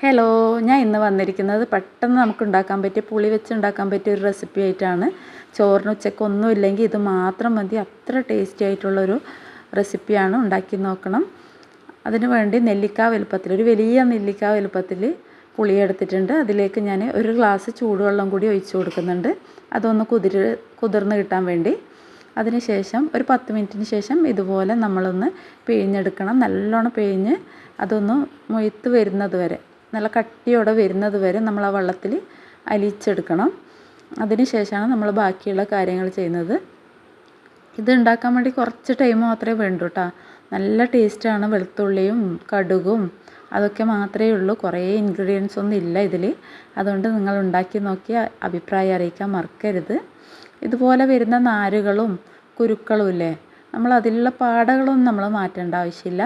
Hello ഞാൻ ഇന്ന് വന്നിരിക്കുന്നത് പെട്ടെന്ന് നമുക്ക് ഉണ്ടാക്കാൻ പറ്റിയ പുളി വെച്ച് ഉണ്ടാക്കാൻ പറ്റിയ ഒരു റെസിപ്പി ആയിട്ടാണ്. ചോറിന് ഉച്ചയ്ക്ക് ഒന്നും ഇല്ലെങ്കിൽ ഇത് മാത്രം മതി. അത്ര ടേസ്റ്റി ആയിട്ടുള്ളൊരു റെസിപ്പിയാണ് ഉണ്ടാക്കി നോക്കണം. അതിന് വേണ്ടി നെല്ലിക്ക വലുപ്പത്തിൽ ഒരു വലിയ നെല്ലിക്ക വലുപ്പത്തിൽ പുളി എടുത്തിട്ടുണ്ട്. അതിലേക്ക് ഞാൻ ഒരു ഗ്ലാസ് ചൂടുവെള്ളം കൂടി ഒഴിച്ച് കൊടുക്കുന്നുണ്ട്. അതൊന്ന് കുതിര് കുതിർന്ന് കിട്ടാൻ വേണ്ടി. അതിന് ശേഷം ഒരു പത്ത് മിനിറ്റിന് ശേഷം ഇതുപോലെ നമ്മളൊന്ന് പിഴിഞ്ഞെടുക്കണം. നല്ലോണം പിഴിഞ്ഞ് അതൊന്ന് മൊയ്ത്ത് വരുന്നത് വരെ. നല്ല കട്ടിയോടെ വരുന്നത് വരെ നമ്മൾ ആ വെള്ളത്തിൽ അലിയിച്ചെടുക്കണം. അതിന് ശേഷമാണ് നമ്മൾ ബാക്കിയുള്ള കാര്യങ്ങൾ ചെയ്യുന്നത്. ഇത് ഉണ്ടാക്കാൻ വേണ്ടി കുറച്ച് ടൈം മാത്രമേ വേണ്ടൂ കേട്ടോ നല്ല ടേസ്റ്റാണ് വെളുത്തുള്ളിയും കടുകും അതൊക്കെ മാത്രമേ ഉള്ളൂ. കുറേ ഇൻഗ്രീഡിയൻസ് ഒന്നും ഇല്ല ഇതിൽ അതുകൊണ്ട് നിങ്ങൾ ഉണ്ടാക്കി നോക്കി അഭിപ്രായം അറിയിക്കാൻ മറക്കരുത്. ഇതുപോലെ വരുന്ന നാരുകളും കുരുക്കളും ഇല്ലേ? നമ്മൾ അതിലുള്ള പാടകളൊന്നും നമ്മൾ മാറ്റേണ്ട ആവശ്യമില്ല.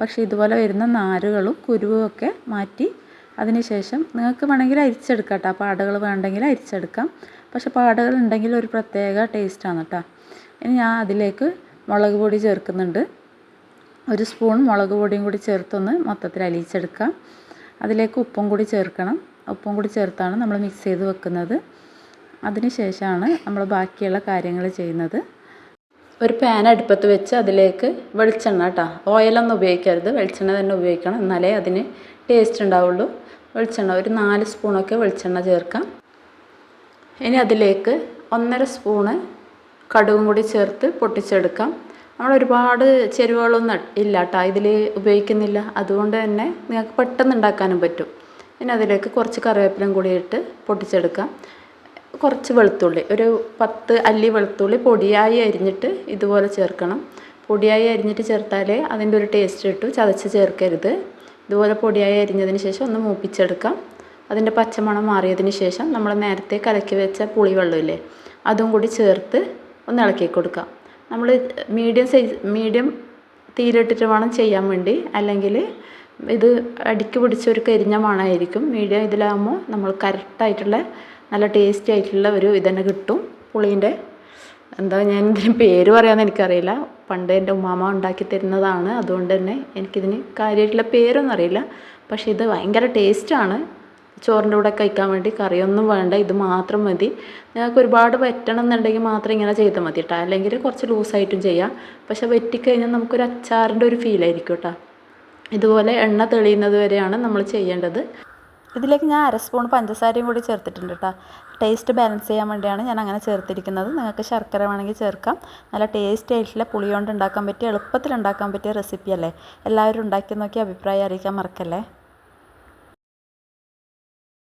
പക്ഷേ ഇതുപോലെ വരുന്ന നാരുകളും കുരുവും ഒക്കെ മാറ്റി അതിന് ശേഷം നിങ്ങൾക്ക് വേണമെങ്കിൽ അരിച്ചെടുക്കാം കേട്ടോ. പാടകൾ വേണ്ടെങ്കിൽ അരിച്ചെടുക്കാം. പക്ഷേ പാടകൾ ഉണ്ടെങ്കിൽ ഒരു പ്രത്യേക ടേസ്റ്റാണ് കേട്ടോ. ഇനി ഞാൻ അതിലേക്ക് മുളക് പൊടി ചേർക്കുന്നുണ്ട്. ഒരു സ്പൂൺ മുളക് പൊടിയും കൂടി ചേർത്തൊന്ന് മൊത്തത്തിൽ അലിയിച്ചെടുക്കാം. അതിലേക്ക് ഉപ്പും കൂടി ചേർക്കണം. ഉപ്പും കൂടി ചേർത്താണ് നമ്മൾ മിക്സ് ചെയ്ത് വെക്കുന്നത്. അതിനുശേഷമാണ് നമ്മൾ ബാക്കിയുള്ള കാര്യങ്ങൾ ചെയ്യുന്നത്. ഒരു പാൻ അടുപ്പത്ത് വെച്ച് അതിലേക്ക് വെളിച്ചെണ്ണ കേട്ടോ. ഓയിലൊന്നും ഉപയോഗിക്കരുത്. വെളിച്ചെണ്ണ തന്നെ ഉപയോഗിക്കണം. എന്നാലേ അതിന് ടേസ്റ്റ് ഉണ്ടാവുള്ളൂ. വെളിച്ചെണ്ണ ഒരു നാല് സ്പൂണൊക്കെ വെളിച്ചെണ്ണ ചേർക്കാം. ഇനി അതിലേക്ക് ഒന്നര സ്പൂണ് കടുകും കൂടി ചേർത്ത് പൊട്ടിച്ചെടുക്കാം. നമ്മൾ ഒരുപാട് ചേരുവകളൊന്നും ഇല്ല കേട്ടോ ഇതിൽ ഉപയോഗിക്കുന്നില്ല. അതുകൊണ്ട് തന്നെ നിങ്ങൾക്ക് പെട്ടെന്ന് ഉണ്ടാക്കാനും പറ്റും. ഇനി അതിലേക്ക് കുറച്ച് കറിവേപ്പിലയും കൂടി ഇട്ട് പൊട്ടിച്ചെടുക്കാം. കുറച്ച് വെളുത്തുള്ളി ഒരു പത്ത് അല്ലി വെളുത്തുള്ളി പൊടിയായി അരിഞ്ഞിട്ട് ഇതുപോലെ ചേർക്കണം. പൊടിയായി അരിഞ്ഞിട്ട് ചേർത്താലേ അതിന്റെ ഒരു ടേസ്റ്റ് കിട്ടും ചതച്ച് ചേർക്കരുത്. ഇതുപോലെ പൊടിയായി അരിഞ്ഞതിന് ശേഷം ഒന്ന് മൂപ്പിച്ചെടുക്കാം. അതിന്റെ പച്ചമണം മാറിയതിന് ശേഷം നമ്മൾ നേരത്തെ കലക്കി വെച്ച പുളിവെള്ളമില്ലേ അതും കൂടി ചേർത്ത് ഒന്ന് ഇളക്കി കൊടുക്കാം. നമ്മൾ മീഡിയം സൈസ് മീഡിയം തീയിലിട്ടിട്ട് വേണം ചെയ്യാൻ വേണ്ടി. അല്ലെങ്കിൽ ഇത് അടിക്ക് പിടിച്ച ഒരു കരിഞ്ഞ മണമായിരിക്കും. മീഡിയം ഇതിലാകുമ്പോൾ നമ്മൾ കറക്റ്റായിട്ടുള്ള നല്ല ടേസ്റ്റി ആയിട്ടുള്ള ഒരു ഇതന്നെ കിട്ടും. പുളീന്റെ എന്താ ഞാൻ ഇതിന് പേര് പറയാമെന്ന് എനിക്കറിയില്ല. പണ്ട് എന്റെ ഉമ്മാമ ഉണ്ടാക്കി തരുന്നതാണ്. അതുകൊണ്ട് തന്നെ എനിക്കിതിന് കാര്യമായിട്ടുള്ള പേരൊന്നും അറിയില്ല. പക്ഷേ ഇത് ഭയങ്കര ടേസ്റ്റാണ് ചോറിന്റെ കൂടെ കഴിക്കാൻ വേണ്ടി കറിയൊന്നും വേണ്ട. ഇത് മാത്രം മതി. ഞങ്ങൾക്ക് ഒരുപാട് വറ്റണം എന്നുണ്ടെങ്കിൽ മാത്രം ഇങ്ങനെ ചെയ്താൽ മതി കേട്ടോ അല്ലെങ്കിൽ കുറച്ച് ലൂസായിട്ടും ചെയ്യാം. പക്ഷെ വെറ്റിക്കഴിഞ്ഞാൽ നമുക്കൊരു അച്ചാറിന്റെ ഒരു ഫീലായിരിക്കും കേട്ടോ ഇതുപോലെ എണ്ണ തെളിയുന്നത് വരെയാണ് നമ്മൾ ചെയ്യേണ്ടത്. ഇതിലേക്ക് ഞാൻ അര സ്പൂൺ പഞ്ചസാരയും കൂടി ചേർത്തിട്ടുണ്ട് കേട്ടോ. ടേസ്റ്റ് ബാലൻസ് ചെയ്യാൻ വേണ്ടിയാണ് ഞാൻ അങ്ങനെ ചേർത്തിരിക്കുന്നത്. നിങ്ങൾക്ക് ശർക്കര വേണമെങ്കിൽ ചേർക്കാം. നല്ല ടേസ്റ്റ് ആയിട്ടുള്ള പുളി കൊണ്ട് ഉണ്ടാക്കാൻ പറ്റിയ എളുപ്പത്തിൽ ഉണ്ടാക്കാൻ പറ്റിയ റെസിപ്പി അല്ലേ? എല്ലാവരും ഉണ്ടാക്കി നോക്കി അഭിപ്രായം അറിയിക്കാൻ മറക്കല്ലേ?